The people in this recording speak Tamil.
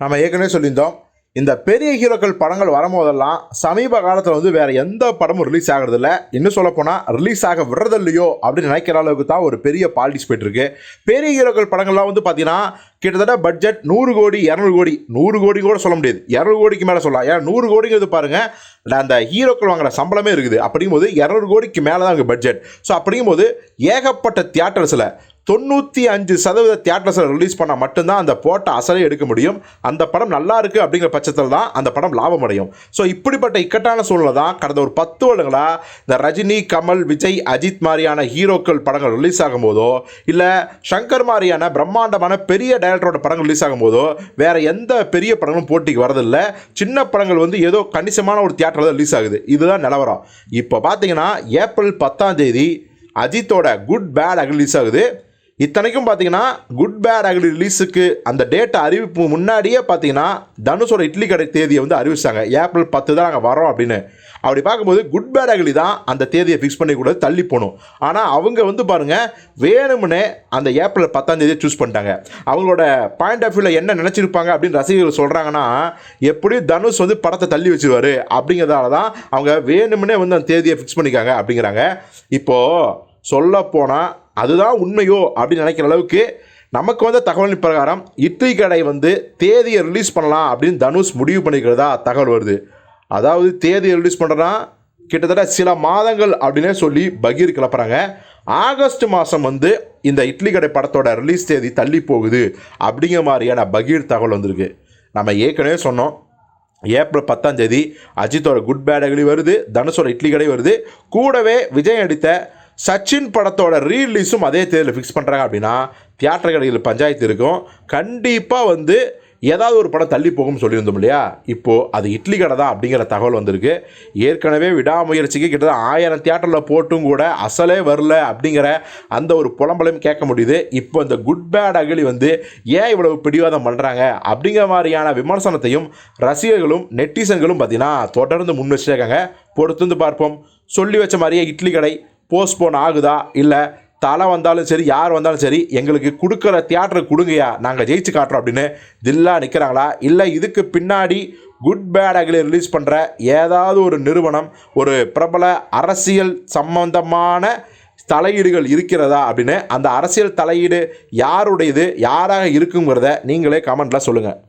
நம்ம ஏற்கனவே சொல்லியிருந்தோம் இந்த பெரிய ஹீரோக்கள் படங்கள் வரும்போதெல்லாம் சமீப காலத்தில் வந்து வேறு எந்த படமும் ரிலீஸ் ஆகிறதில்ல. இன்னும் சொல்லப்போனால் ரிலீஸ் ஆக விடுறதில்லையோ அப்படின்னு நினைக்கிற அளவுக்கு தான் ஒரு பெரிய பாலிடிக்ஸ் போயிட்டுருக்கு. பெரிய ஹீரோக்கள் படங்கள்லாம் வந்து பார்த்தீங்கன்னா கிட்டத்தட்ட பட்ஜெட் நூறு கோடி இரநூறு கோடி நூறு கோடி கூட சொல்ல முடியாது. இரநூறு கோடிக்கு மேலே சொல்லலாம். ஏன்னா நூறு கோடிங்கிறது பாருங்கள் அந்த ஹீரோக்கள் வாங்குற சம்பளமே இருக்குது. அப்படிங்கும்போது இரநூறு கோடிக்கு மேலே தான் அங்கே பட்ஜெட் ஸோ அப்படிங்கும்போது ஏகப்பட்ட தியேட்டர்ஸில் தொண்ணூற்றி அஞ்சு சதவீத தியேட்டர்ஸில் ரிலீஸ் பண்ணால் மட்டும்தான் அந்த போட்ட அசலே எடுக்க முடியும். அந்த படம் நல்லா இருக்குது அப்படிங்கிற பட்சத்தில் தான் அந்த படம் லாபம் அடையும். ஸோ இப்படிப்பட்ட இக்கட்டான சூழ்நிலை தான் கடந்த ஒரு பத்து வருடங்களாக இந்த ரஜினி கமல் விஜய் அஜித் மாதிரியான ஹீரோக்கள் படங்கள் ரிலீஸ் ஆகும்போதோ இல்லை சங்கர் மாதிரியான பிரம்மாண்டமான பெரிய டைரக்டரோட படங்கள் ரிலீஸ் ஆகும்போதோ வேறு எந்த பெரிய படங்களும் போட்டிக்கு வரதில்லை. சின்ன படங்கள் வந்து ஏதோ கணிசமான ஒரு தியேட்டரில் ரிலீஸ் ஆகுது. இதுதான் நிலவரம். இப்போ பார்த்தீங்கன்னா ஏப்ரல் பத்தாம் தேதி அஜித்தோட குட் பேட் ரிலீஸ் ஆகுது. இத்தனைக்கும் பார்த்தீங்கன்னா குட் பேட் அகலி ரிலீஸுக்கு அந்த டேட்டை அறிவிப்பு முன்னாடியே பார்த்தீங்கன்னா தனுஷோட இட்லி கடை தேதியை வந்து அறிவிச்சாங்க. ஏப்ரல் பத்து தான் நாங்கள் வரோம் அப்படின்னு. அப்படி பார்க்கும்போது குட் பேட் அகலி தான் அந்த தேதியை ஃபிக்ஸ் பண்ணிக்கூடாது தள்ளி போகணும் ஆனால் அவங்க வந்து பாருங்கள் வேணும்னே அந்த ஏப்ரல் பத்தாம் தேதியை சூஸ் பண்ணிட்டாங்க. அவங்களோட பாயிண்ட் ஆஃப் வியூவில் என்ன நினச்சிருப்பாங்க அப்படின்னு ரசிகர்கள் சொல்கிறாங்கன்னா எப்படியும் தனுஷ் வந்து படத்தை தள்ளி வச்சுருவார் அப்படிங்கிறதால தான் அவங்க வேணும்னே வந்து அந்த தேதியை ஃபிக்ஸ் பண்ணிக்காங்க அப்படிங்கிறாங்க. இப்போது சொல்லப்போனால் அதுதான் உண்மையோ அப்படின்னு நினைக்கிற அளவுக்கு நமக்கு வந்த தகவலின் பிரகாரம் இட்லி கடை வந்து தேதியை ரிலீஸ் பண்ணலாம் அப்படின்னு தனுஷ் முடிவு பண்ணிக்கிறதா தகவல் வருது. அதாவது தேதியை ரிலீஸ் பண்ணுறனா கிட்டத்தட்ட சில மாதங்கள் அப்படின்னே சொல்லி பகீர் கிளப்புறாங்க. ஆகஸ்ட் மாதம் வந்து இந்த இட்லி கடை படத்தோட ரிலீஸ் தேதி தள்ளி போகுது அப்படிங்கிற மாதிரியான பகீர் தகவல் வந்திருக்கு. நம்ம ஏற்கனவே சொன்னோம். ஏப்ரல் பத்தாம் தேதி அஜித்தோட குட் பேட் அகலி வருது தனுஷோட இட்லி கடை வருது. கூடவே விஜய் அடித்த சச்சின் படத்தோட ரீலீஸும் அதே தேதியில் ஃபிக்ஸ் பண்ணுறாங்க அப்படின்னா தியேட்டர் கடையில் பஞ்சாயத்து இருக்கும். கண்டிப்பாக வந்து ஏதாவது ஒரு படம் தள்ளி போகும்னு சொல்லியிருந்தோம் இல்லையா? இப்போது அது இட்லி கடை தான் அப்படிங்கிற தகவல் வந்திருக்கு. ஏற்கனவே விடாமுயற்சிக்கு கிட்டத்தட்ட ஆயிரம் தியேட்டரில் போட்டும் கூட அசலே வரல அப்படிங்கிற அந்த ஒரு புலம்பலையும் கேட்க முடியுது. இப்போ இந்த குட் பேட் அகலி வந்து ஏன் இவ்வளவு பிடிவாதம் பண்ணுறாங்க அப்படிங்கிற மாதிரியான விமர்சனத்தையும் ரசிகர்களும் நெட்டிசன்களும் பார்த்திங்கன்னா தொடர்ந்து முன் வச்சிருக்காங்க. பொறுத்து வந்து பார்ப்போம். சொல்லி வச்ச மாதிரியே இட்லி கடை போஸ்ட்போன் ஆகுதா? இல்லை தலை வந்தாலும் சரி யார் வந்தாலும் சரி எங்களுக்கு கொடுக்குற தியேட்டரை கொடுங்கயா நாங்கள் ஜெயிச்சு காட்டுறோம் அப்படின்னு தில்லா நிற்கிறாங்களா இல்லை இதுக்கு பின்னாடி குட் பேட் ரிலீஸ் பண்ணுற ஏதாவது ஒரு நிறுவனம் ஒரு பிரபல அரசியல் சம்பந்தமான தலையீடுகள் இருக்கிறதா அப்படின்னு அந்த அரசியல் தலையீடு யாருடையது யாராக இருக்குங்கிறத நீங்களே கமெண்ட்டில் சொல்லுங்கள்